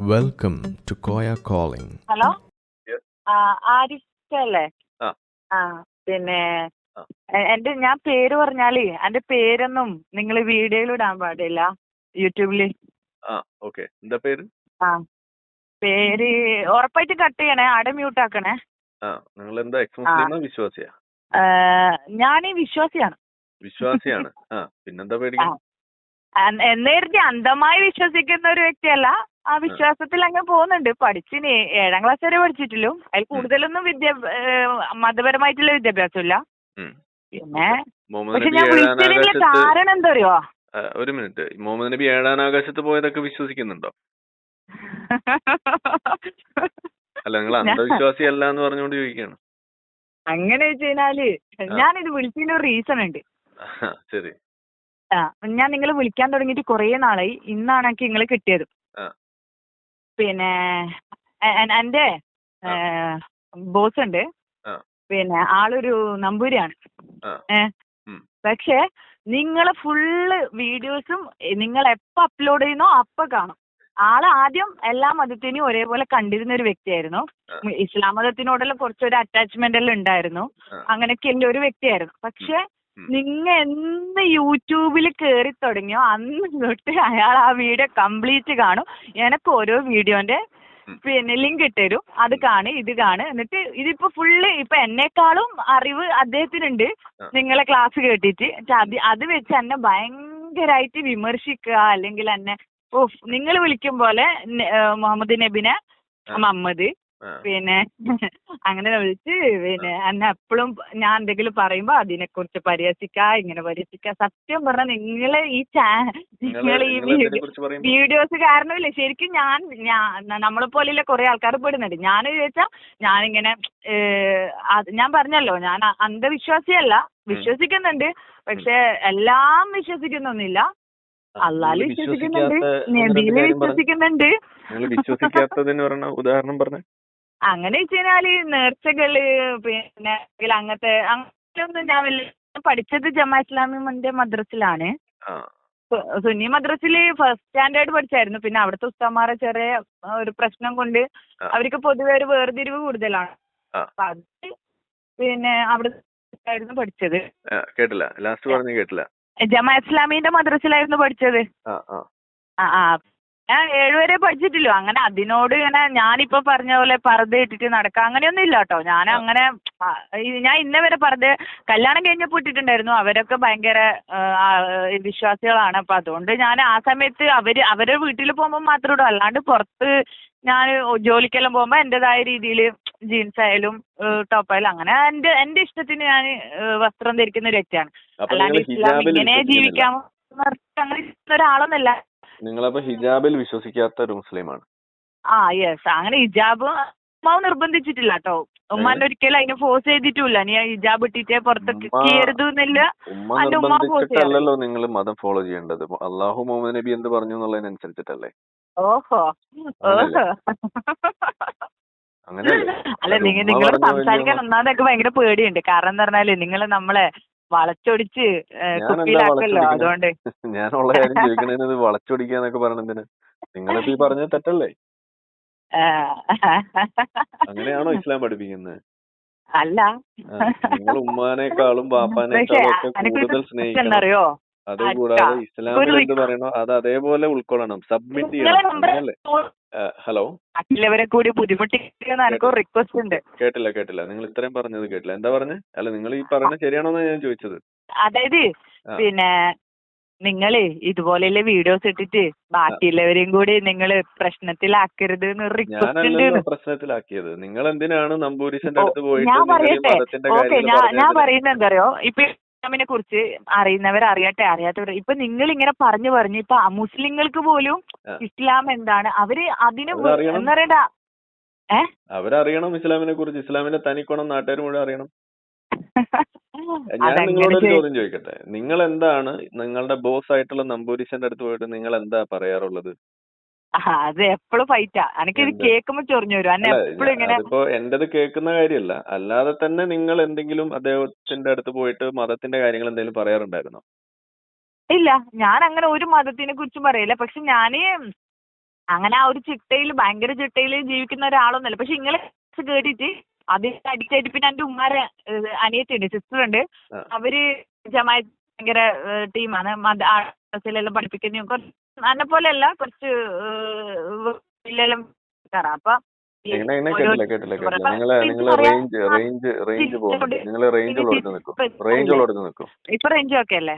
Welcome to Koya calling hello Yes. ആ പിന്നെ എന്റെ ഞാൻ പേര് പറഞ്ഞാലേ എന്റെ പേരൊന്നും നിങ്ങൾ വീഡിയോയിൽ ഇടാൻ പാടില്ല യൂട്യൂബിൽ. എന്താ പേര്? ആ പേര് ഉറപ്പായിട്ട് കട്ട് ചെയ്യണേ അവിടെ മ്യൂട്ട് ആക്കണേ. നിങ്ങൾ എന്താ വിശ്വാസിയാ? ഞാൻ വിശ്വാസിയാണ്. വിശ്വാസിയാണ്. പിന്നെന്താ പേടിക്കാൻ അ- എന്നേരുതി അന്ധമായി വിശ്വസിക്കുന്ന ഒരു വ്യക്തിയല്ല ആ വിശ്വാസത്തിൽ അങ്ങ് പോകുന്നുണ്ട്. പഠിച്ചിന് ഏഴാം ക്ലാസ് വരെ പഠിച്ചിട്ടുള്ളൂ അതിൽ കൂടുതലൊന്നും വിദ്യാ മതപരമായിട്ടുള്ള വിദ്യാഭ്യാസം ഇല്ല പിന്നെ പക്ഷെ ഞാൻ വിളിച്ചതിന്റെ കാരണം എന്താ അറിയോ ഒരു മിനിറ്റ്. മുഹമ്മദ് നബി ഏഴാം ആകാശത്ത് പോയതൊക്കെ വിശ്വസിക്കുന്നുണ്ടോ? അല്ല നിങ്ങൾ അന്ധവിശ്വാസി അല്ല എന്ന് പറഞ്ഞുകൊണ്ട് ചോദിക്കുകയാണ്. അങ്ങനെ വെച്ച് കഴിഞ്ഞാൽ ഞാനിത് വിളിച്ചതിന് ഒരു റീസൺ ഉണ്ട്. ശരി. ഞാൻ നിങ്ങളെ വിളിക്കാൻ തുടങ്ങിയിട്ട് കുറേ നാളായി. ഇന്നാണ് എനിക്ക് നിങ്ങളെ കിട്ടിയത്. പിന്നെ എന്റെ ബോസ് ഉണ്ട് പിന്നെ ആളൊരു നമ്പൂരിയാണ് ആ. ഏ പക്ഷേ നിങ്ങളെ ഫുള്ള് വീഡിയോസും നിങ്ങൾ എപ്പോ അപ്ലോഡ് ചെയ്യുന്നോ അപ്പൊ കാണും ആൾ ആദ്യം എല്ലാ മതത്തിനെയും ഒരേപോലെ കണ്ടിരുന്ന ഒരു വ്യക്തിയായിരുന്നു. ഇസ്ലാം മതത്തിനോടെല്ലാം കുറച്ചൊരു അറ്റാച്ച്മെന്റ് എല്ലാം ഉണ്ടായിരുന്നു. അങ്ങനെയൊക്കെ ഉള്ള ഒരു വ്യക്തിയായിരുന്നു പക്ഷെ. നിങ്ങ എന്ന് യൂട്യൂബിൽ കേറി തുടങ്ങിയോ അന്ന് തൊട്ട് അയാൾ ആ വീഡിയോ കംപ്ലീറ്റ് കാണും. എനക്ക് ഓരോ വീഡിയോന്റെ പിന്നെ ലിങ്ക് ഇട്ടുതരും അത് കാണ് ഇത് കാണ്. എന്നിട്ട് ഇതിപ്പോ ഫുള്ള് ഇപ്പൊ എന്നെക്കാളും അറിവ് അദ്ദേഹത്തിനുണ്ട്. നിങ്ങളെ ക്ലാസ് കേട്ടിട്ട്. അത് അത് വെച്ച് എന്നെ ഭയങ്കരമായിട്ട് വിമർശിക്കുക അല്ലെങ്കിൽ എന്നെ ഓ നിങ്ങൾ വിളിക്കും പോലെ മുഹമ്മദ് നബിനെ ആ. പിന്നെ അങ്ങനെ വിളിച്ച് പിന്നെ എന്നെ എപ്പോഴും ഞാൻ എന്തെങ്കിലും പറയുമ്പോ അതിനെ കുറിച്ച് പരിഹസിക്കാ ഇങ്ങനെ പരിഹസിക്കാ. സത്യം പറഞ്ഞാൽ നിങ്ങളെ ഈ ചാ നിങ്ങൾ ഈ വീഡിയോസ് കാരണമില്ല. ശരിക്കും ഞാൻ നമ്മളെ പോലെയുള്ള കുറെ ആൾക്കാർ പെടുന്നുണ്ട്. ഞാൻ ചോദിച്ചാ ഞാനിങ്ങനെ ഞാൻ പറഞ്ഞല്ലോ ഞാൻ അന്ധവിശ്വാസിയല്ല വിശ്വസിക്കുന്നുണ്ട്. പക്ഷെ എല്ലാം വിശ്വസിക്കുന്നൊന്നുമില്ല. അള്ളാൽ വിശ്വസിക്കുന്നുണ്ട്. നബിയിൽ വിശ്വസിക്കുന്നുണ്ട്. വിശ്വസിക്കാത്തതിന് പറഞ്ഞ ഉദാഹരണം പറഞ്ഞ. അങ്ങനെ വെച്ച് കഴിഞ്ഞാൽ നേർച്ചകൾ പിന്നെ അല്ലെങ്കിൽ അങ്ങനത്തെ അങ്ങനെയൊന്നും ഞാൻ വലിയ ഞാൻ പഠിച്ചത് ജമാ ഇസ്ലാമിന്റെ മദ്രസിലാണ്. സുന്നി മദ്രസിൽ ഫസ്റ്റ് സ്റ്റാൻഡേർഡ് പഠിച്ചായിരുന്നു. പിന്നെ അവിടുത്തെ ഉസ്താമാരെ ചെറിയ ഒരു പ്രശ്നം കൊണ്ട്. അവർക്ക് പൊതുവെ ഒരു വേർതിരിവ് കൂടുതലാണ്. ആ. അപ്പൊ അത് പിന്നെ അവിടെ ആയിരുന്നു പഠിച്ചത്. കേട്ടില്ല. ലാസ്റ്റ് പറഞ്ഞു കേട്ടില്ല. ജമാ ഇസ്ലാമിന്റെ മദ്രസിലായിരുന്നു പഠിച്ചത്. ആ ആ. ആ ഏഴ് ഞാൻ ഏഴുവരെ പഠിച്ചിട്ടില്ലോ. അങ്ങനെ അതിനോട് ഇങ്ങനെ ഞാനിപ്പോ പറഞ്ഞ പോലെ പർദ്ദ ഇട്ടിട്ട് നടക്കുക അങ്ങനെയൊന്നും ഇല്ല കേട്ടോ ഞാൻ അങ്ങനെ ഞാൻ ഇന്ന വരെ പർദ്ദ കല്യാണം കഴിഞ്ഞപ്പോൾ ഇട്ടിട്ടുണ്ടായിരുന്നു. അവരൊക്കെ ഭയങ്കര വിശ്വാസികളാണ്. അപ്പൊ അതുകൊണ്ട് ഞാൻ ആ സമയത്ത് അവർ അവരുടെ വീട്ടിൽ പോകുമ്പോൾ മാത്രം ഇടും. അല്ലാണ്ട് പുറത്ത് ഞാൻ ജോലിക്കെല്ലാം പോകുമ്പോൾ എന്റെതായ രീതിയിൽ ജീൻസ് ആയാലും ടോപ്പ് ആയാലും അങ്ങനെ എന്റെ എന്റെ ഇഷ്ടത്തിന് ഞാൻ വസ്ത്രം ധരിക്കുന്ന ഒരു വ്യക്തിയാണ്. അല്ലാണ്ട് ഇസ്ലാം ഇങ്ങനെ ജീവിക്കാൻ അങ്ങനെ ഒരാളൊന്നല്ല നിങ്ങളപ്പോ ഹിജാബിൽ വിശ്വസിക്കാത്ത ഒരു മുസ്ലിമാണ്. ആ യെസ് അങ്ങനെ ഹിജാബ് ഉമ്മാവ് നിർബന്ധിച്ചിട്ടില്ല കേട്ടോ ഉമ്മാന്റെ ഒരിക്കലും അതിനെ ഫോഴ്സ് ചെയ്തിട്ടില്ല നീ ഹിജാബ് ഇട്ടിട്ടേ പുറത്തേക്ക് കയറരുത് എന്നില്ല നിർബന്ധിച്ചിട്ടല്ലല്ലോ നിങ്ങൾ മതം ഫോളോ ചെയ്യേണ്ടത്. അള്ളാഹു മുഹമ്മദ് നബി എന്ത് പറഞ്ഞു എന്നുള്ളതിനനുസരിച്ചിട്ടല്ലേ? ഓഹോ. ഓഹോ. അല്ല നിങ്ങൾ നിങ്ങൾ സംസാരിക്കാൻ ഒന്നാമതൊക്കെ ഭയങ്കര പേടിയുണ്ട്. കാരണം എന്ന് പറഞ്ഞാൽ നിങ്ങൾ നമ്മളെ വളച്ചൊടിച്ച് കുപ്പിയിലാക്കല്ലോ? അതുകൊണ്ട്. ഞാനുള്ള കാര്യം ചോദിക്കണത് വളച്ചൊടിക്കാന്നൊക്കെ പറയണെന്തിന് നിങ്ങളിപ്പോ ഈ പറഞ്ഞത് തെറ്റല്ലേ? അങ്ങനെയാണോ ഇസ്ലാം പഠിപ്പിക്കുന്നത് അല്ല. നിങ്ങൾ ഉമ്മാനേക്കാളും ബാപ്പാനേക്കാളും ഒക്കെ കൂടുതൽ സ്നേഹിക്കണം. അതുകൂടാതെ അച്ഛാ, ഇസ്ലാമിൽ എന്ത് പറയണോ അത് അതേപോലെ ഉൾക്കൊള്ളണം. സബ്മിറ്റ് ചെയ്യണം. ഹലോ? മറ്റുള്ളവരെ കൂടി റിക്വസ്റ്റ് ഉണ്ട്. കേട്ടില്ല കേട്ടില്ല. നിങ്ങൾ ഇത്രയും പറഞ്ഞത് കേട്ടില്ല. എന്താ പറഞ്ഞേ? അല്ല നിങ്ങൾ ഈ പറയുന്നത് ശരിയാണോന്നാ ഞാൻ ചോദിച്ചത്. അതായത് പിന്നെ നിങ്ങൾ ഇതുപോലെയുള്ള വീഡിയോസ് ഇട്ടിട്ട് ബാക്കിയുള്ളവരെയും കൂടി നിങ്ങൾ പ്രശ്നത്തിലാക്കരുത് എന്ന് റിക്വസ്റ്റ് ഉണ്ട് ഞാനല്ലല്ലോ പ്രശ്നത്തിലാക്കിയത്. നിങ്ങൾ എന്തിനാണ് നമ്പൂരിശന്റെ അടുത്ത് പോയിട്ട് ഞാൻ ഈ പറയട്ടെ. ഓക്കെ ഞാൻ ഞാൻ പറയുന്നത് എന്താ അറിയോ? ഇപ്പൊ ഇസ്ലാമിനെ കുറിച്ച് അറിയുന്നവർ അറിയട്ടെ അറിയാത്തവർ ഇപ്പൊ നിങ്ങൾ ഇങ്ങനെ പറഞ്ഞു പറഞ്ഞു ഇപ്പൊ മുസ്ലിങ്ങൾക്ക് പോലും ഇസ്ലാം എന്താണ്? അവർ അതിന്. എന്താ പറയണ്ട. അവരറിയണം ഇസ്ലാമിനെ കുറിച്ച് ഇസ്ലാമിന്റെ തനിക്കണം നാട്ടുകാർ മുഴുവൻ അറിയണം. ഞാൻ നിങ്ങളോട് ഒരു ചോദ്യം ചോദിക്കട്ടെ. നിങ്ങൾ എന്താണ് നിങ്ങളുടെ ബോസ് ആയിട്ടുള്ള നമ്പൂരിശന്റെ അടുത്ത് പോയിട്ട് നിങ്ങൾ എന്താ പറയാറുള്ളത്? അത് എപ്പോഴും ഫൈറ്റാ എനിക്കിത് എന്ത്? കേൾക്കുമ്പോ ചൊറിഞ്ഞു വരും. അന്നെ എപ്പോഴും ഇങ്ങനെ അതിപ്പോ എന്റേത് കേൾക്കുന്ന കാര്യമല്ല അല്ലാതെ തന്നെ നിങ്ങൾ എന്തെങ്കിലും അദ്ദേഹത്തിന്റെ അടുത്ത് പോയിട്ട് മതത്തിന്റെ കാര്യങ്ങൾ എന്തെങ്കിലും പറയാറുണ്ടായിരുന്നോ? ഇല്ല. ഞാൻ അങ്ങനെ ഒരു മതത്തിനെ കുറിച്ചും പറയില്ല. പക്ഷെ ഞാൻ അങ്ങനെ ആ ഒരു ചിട്ടയിൽ ഭയങ്കര ചിട്ടയിൽ ജീവിക്കുന്ന ഒരാളൊന്നുമല്ല. പക്ഷെ ഇങ്ങളെ കേട്ടിട്ട് അതിന്റെ അടിച്ചായിട്ട് പിന്നെ എന്റെ ഉമ്മാരെ അനിയത്തിയുണ്ട് സിസ്റ്റർ ഉണ്ട്. അവർ ജമാഅത്ത് ഭയങ്കര ടീമാണ് മത ആസിലെല്ലാം പഠിപ്പിക്കുന്ന എന്നെ പോലെയല്ല കുറച്ച് ഇല്ലെല്ലാം അപ്പൊ ഈ എങ്ങനെ എങ്ങനെ ഓരോ- കേട്ടില്ല കേട്ടില്ല കേട്ടില്ല. നിങ്ങളെ നിങ്ങളെ റേഞ്ച് റേഞ്ച് റേഞ്ച് പോകുന്നുണ്ട് തിരിച്ചുകൊണ്ട് നിങ്ങൾ റേഞ്ച് ഉള്ളിടത്ത് നിൽക്കും. ഇപ്പൊ റേഞ്ച് ഉള്ളിടത്ത് നിൽക്കും. ഇപ്പൊ റേഞ്ച് ഒക്കെ അല്ലേ?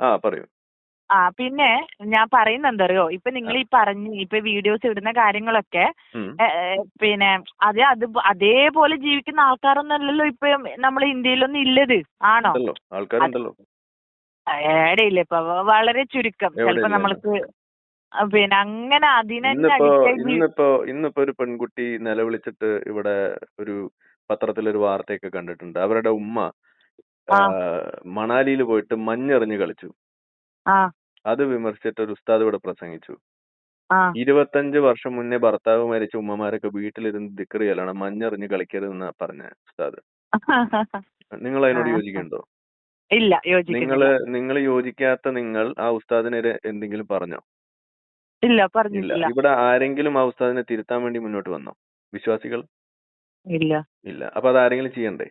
ആ പറയൂ. ആ പിന്നെ ഞാൻ പറയുന്നത് എന്തറിയോ? ഇപ്പൊ നിങ്ങൾ ഈ പറഞ്ഞ് ഇപ്പൊ വീഡിയോസ് ഇടുന്ന കാര്യങ്ങളൊക്കെ പിന്നെ അത് അത് അതേപോലെ ജീവിക്കുന്ന ആൾക്കാരൊന്നും അല്ലല്ലോ ഇപ്പൊ നമ്മളെ ഇന്ത്യയിലൊന്നും ഇല്ലത്. ആണോ? ആൾക്കാരുണ്ടല്ലോ. ഇല്ല ഇപ്പൊ വളരെ ചുരുക്കം. ചിലപ്പോ നമ്മൾക്ക് പിന്നെ അങ്ങനെ അതിനെ ഇന്നിപ്പോ ഇന്നിപ്പോ ഇന്നിപ്പോ ഒരു പെൺകുട്ടി നിലവിളിച്ചിട്ട് ഇവിടെ ഒരു പത്രത്തിലൊരു വാർത്തയൊക്കെ കണ്ടിട്ടുണ്ട്. അവരുടെ ഉമ്മ. മണാലിയിൽ പോയിട്ട് മഞ്ഞെറിഞ്ഞ് കളിച്ചു. അത് വിമർശിച്ചിട്ട് ഒരു ഉസ്താദ് ഇവിടെ പ്രസംഗിച്ചു. ഇരുപത്തഞ്ച് വർഷം മുന്നേ ഭർത്താവ് മരിച്ച ഉമ്മമാരൊക്കെ വീട്ടിലിരുന്ന് ദിക്കറി ചെല്ലണം മഞ്ഞെറിഞ്ഞ് കളിക്കരുതെന്നാ പറഞ്ഞ ഉസ്താദ്. നിങ്ങൾ അതിനോട് യോജിക്കണ്ടോ യോജിക്കുന്നുണ്ടോ? ഇല്ല നിങ്ങൾ നിങ്ങൾ യോജിക്കാത്ത നിങ്ങൾ ആ ഉസ്താദിനെതിരെ എന്തെങ്കിലും പറഞ്ഞോ? ഇല്ല പറഞ്ഞിട്ടില്ല. ഇവിടെ ആരെങ്കിലും ആ ഉസ്താദിനെ തിരുത്താൻ വേണ്ടി മുന്നോട്ട് വന്നോ? വിശ്വാസികൾ? ഇല്ല. ഇല്ല. അപ്പൊ അത് ആരെങ്കിലും ചെയ്യണ്ടേ.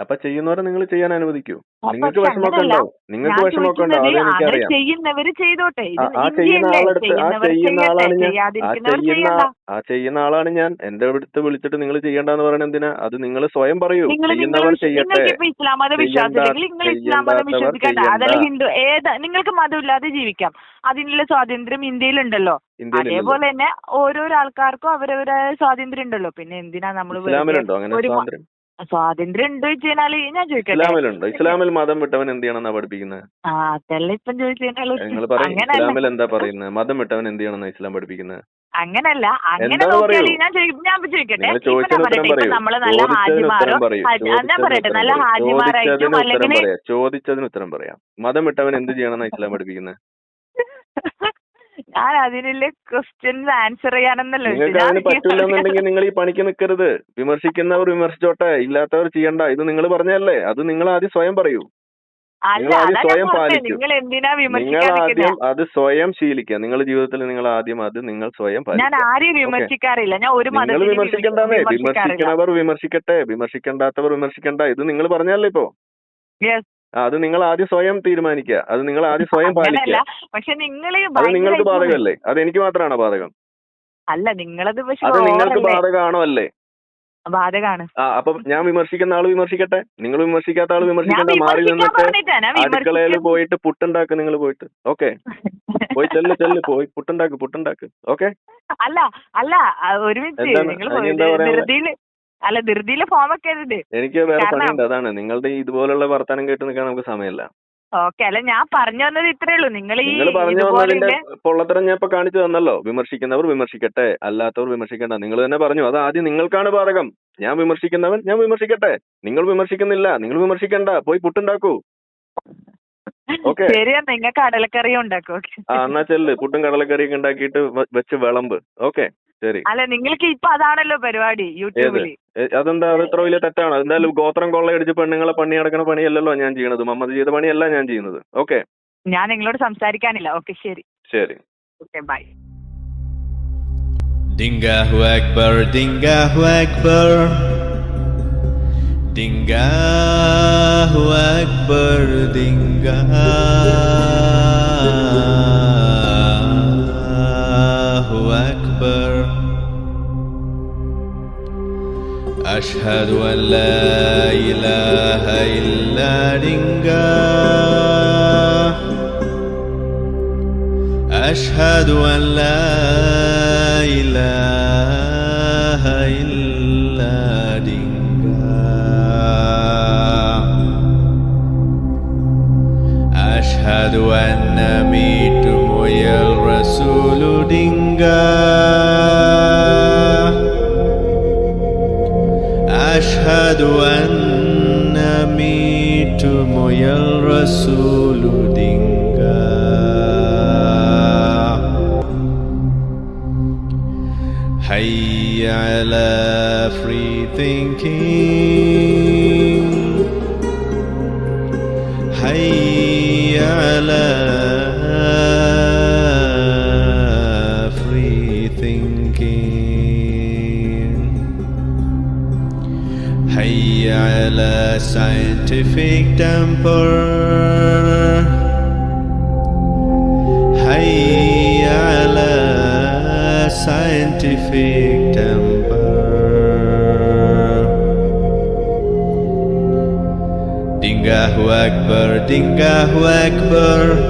അപ്പൊ ചെയ്യുന്നവരെ നിങ്ങൾ ചെയ്യാൻ അനുവദിക്കൂ. നിങ്ങൾക്ക് വിഷമമൊക്കെ ഉണ്ടാവും. നിങ്ങൾക്ക് വിഷമമൊക്കെ ഉണ്ടാവും. അത് എനിക്കറിയാം ചെയ്യുന്നവര് ചെയ്തോട്ടെ. ആ- ചെയ്യുന്ന ആളടുത്ത് ആ ചെയ്യുന്ന ആളാണ് ഞാൻ. ആ ചെയ്യുന്ന ആ ചെയ്യുന്ന ആളാണ് ഞാൻ. എന്റെ അടുത്ത് വിളിച്ചിട്ട് നിങ്ങൾ ചെയ്യണ്ടെന്ന് പറയണ എന്തിനാ? അത് നിങ്ങൾ സ്വയം പറയൂ. ചെയ്യുന്നവർ ചെയ്യട്ടെ. നിങ്ങൾക്ക് ഇപ്പൊ ഇസ്ലാം മതം വിശ്വാസമില്ലെങ്കിൽ നിങ്ങൾ ഇസ്ലാം മതം വിശ്വസിക്കണ്ട. അതല്ല ഹിന്ദു ഏത് നിങ്ങൾക്ക് മതമില്ലാതെ ജീവിക്കാം. അതിനുള്ള സ്വാതന്ത്ര്യം ഇന്ത്യയിലുണ്ടല്ലോ. അതേപോലെ തന്നെ ഓരോരോ ആൾക്കാർക്കും അവരവരായ സ്വാതന്ത്ര്യം ഉണ്ടല്ലോ പിന്നെ എന്തിനാ നമ്മൾ ഇസ്ലാമിലുണ്ടോ അങ്ങനെ സ്വാതന്ത്ര്യം? സ്വാതന്ത്ര്യം ഉണ്ട് വെച്ച് കഴിഞ്ഞാൽ ഞാൻ ഇസ്ലാമിലുണ്ടോ? ഇസ്ലാമിൽ മതം വിട്ടവൻ എന്ത് ചെയ്യണമെന്നാ പഠിപ്പിക്കുന്നത് അതല്ല ഇപ്പം ചോദിച്ചു കഴിഞ്ഞാൽ ഇസ്ലാമിൽ എന്താ പറയുന്നത് മതം വിട്ടവൻ എന്ത് ചെയ്യണമെന്നാ ഇസ്ലാം പഠിപ്പിക്കുന്നത് അങ്ങനല്ല. അങ്ങനെ? ഞാൻ ഞാൻ ചോദിക്കട്ടെ. നമ്മൾ നല്ല ഹാജിമാരോ ഞാൻ പറയട്ടെ. നല്ല ഹാജിമാരായിട്ടും അല്ലെങ്കിൽ ചോദിച്ചതിന് ഉത്തരം പറയാം. മതം വിട്ടവൻ എന്ത് ചെയ്യണമെന്നാ ഇസ്ലാം പഠിപ്പിക്കുന്നത് ഞാൻ അതിനുള്ള ക്വസ്റ്റ്യൻസ് ആൻസർ ചെയ്യാനെന്നല്ലോ നിങ്ങൾക്ക് അതിന് പറ്റൂലെന്നുണ്ടെങ്കിൽ നിങ്ങൾ ഈ പണിക്ക് നിൽക്കരുത് വിമർശിക്കുന്നവർ വിമർശിച്ചോട്ടെ. ഇല്ലാത്തവർ ചെയ്യണ്ട. ഇത് നിങ്ങൾ പറഞ്ഞല്ലേ അത് നിങ്ങൾ ആദ്യം സ്വയം പറയൂ. അല്ല നിങ്ങൾ ആദ്യം അതാ ഞാൻ സ്വയം പറഞ്ഞത് പാലിക്കൂ. നിങ്ങൾ എന്തിനാ നിങ്ങൾ വിമർശിക്കാൻ ആദ്യം അത് സ്വയം ശീലിക്കുക. നിങ്ങൾ ജീവിതത്തിൽ നിങ്ങൾ ആദ്യം അത് നിങ്ങൾ സ്വയം ഞാൻ പാലിക്കുക ആരെയും വിമർശിക്കാറില്ല. ഞാൻ ഒരു നിങ്ങൾ മതത്തിനെയും വിമർശിക്കണ്ടെന്നേ? വിമർശിക്കാറില്ല. വിമർശിക്കണവർ വിമർശിക്കട്ടെ. വിമർശിക്കണ്ടാത്തവർ വിമർശിക്കണ്ട. ഇത് നിങ്ങൾ പറഞ്ഞല്ലേ ഇപ്പോ? Yes. അത് നിങ്ങൾ ആദ്യം സ്വയം തീരുമാനിക്കുക. അത് നിങ്ങൾ ആദ്യം സ്വയം പാലിക്കുക. പക്ഷെ നിങ്ങൾ അത് നിങ്ങൾക്ക് ബാധകമല്ലേ? അത് എനിക്ക് മാത്രമാണോ ബാധകം? അല്ല നിങ്ങളത് അത് നിങ്ങൾക്ക്? ബാധകമാണോ അല്ലേ? ആ അപ്പൊ ഞാൻ വിമർശിക്കുന്ന ആൾ വിമർശിക്കട്ടെ? നിങ്ങൾ വിമർശിക്കാത്ത ആൾ വിമർശിക്കട്ടെ വിമർശിക്കണ്ട മാറി നിന്നിട്ട് അടുക്കളയിൽ പോയിട്ട് പുട്ടുണ്ടാക്ക് നിങ്ങൾ പോയിട്ട്. ഓക്കെ. പോയി ചെല്ല് ചെല്ല് പോയി പുട്ടുണ്ടാക്ക് പുട്ടുണ്ടാക്ക്. ഓക്കെ? അല്ല അല്ല ഒരു മിനിറ്റ്. നിങ്ങൾ അല്ല ധൃതിയിൽ ഫോം ഒക്കെ എഴുതി എനിക്ക് വേറെ പണിയുണ്ട് അതാണ്. നിങ്ങളുടെ ഇതുപോലുള്ള വർത്തമാനം കേട്ട് നിൽക്കാൻ നമുക്ക് സമയമില്ല. ഓക്കെ അല്ല ഞാൻ പറഞ്ഞു വന്നത് ഇത്രേ ഉള്ളൂ. നിങ്ങൾ ഈ നിങ്ങൾ പറഞ്ഞു വന്നതിന്റെ പൊള്ളത്തരം ഞാൻ ഇപ്പൊ കാണിച്ചു തന്നല്ലോ. വിമർശിക്കുന്നവർ വിമർശിക്കട്ടെ അല്ലാത്തവർ വിമർശിക്കണ്ട. നിങ്ങൾ തന്നെ പറഞ്ഞു അത് ആദ്യം നിങ്ങൾക്കാണ് ബാധകം. ഞാൻ വിമർശിക്കുന്നവൻ ഞാൻ വിമർശിക്കട്ടെ. നിങ്ങൾ വിമർശിക്കുന്നില്ല നിങ്ങൾ വിമർശിക്കണ്ട. പോയി പുട്ടുണ്ടാക്കൂ. ഓക്കെ ശരിയാ നിങ്ങൾ കടലക്കറി ഉണ്ടാക്കും. ആ എന്നാ ചെല്ല്. പുട്ടും കടലക്കറിയൊക്കെ ഉണ്ടാക്കിയിട്ട് വെച്ച് വിളമ്പ്. ഓക്കെ ശരി. അല്ല നിങ്ങൾക്ക് ഇപ്പൊ അതാണല്ലോ പരിപാടി യൂട്യൂബിൽ അതെന്താ? അത് ഇത്ര വലിയ തെറ്റാണ്? എന്തായാലും ഗോത്രം കൊള്ളയടിച്ച് പെണ്ണുങ്ങളെ പണി അടക്കണ പണിയല്ലല്ലോ ഞാൻ ചെയ്യണത് മമ്മദ് ചെയ്ത പണിയല്ല ഞാൻ ചെയ്യുന്നത്. ഓക്കെ. ഞാൻ നിങ്ങളോട് സംസാരിക്കാനില്ല. ഓക്കെ ശരി. ശരി. Okay bye. ഡിംഗാഹു അക്ബർ ഡിംഗാഹു അക്ബർ ഡിംഗാഹു അക്ബർ Dingahu أشهد أن لا إله إلا دنجاه أشهد أن لا إله إلا دنجاه أشهد أن ميت يا الرسول أشهد أن ميت يا الرسول دنجاه حي على free thinking. حي على the scientific temper Hayya ala scientific temper Dingahu Akbar, Dingahu Akbar.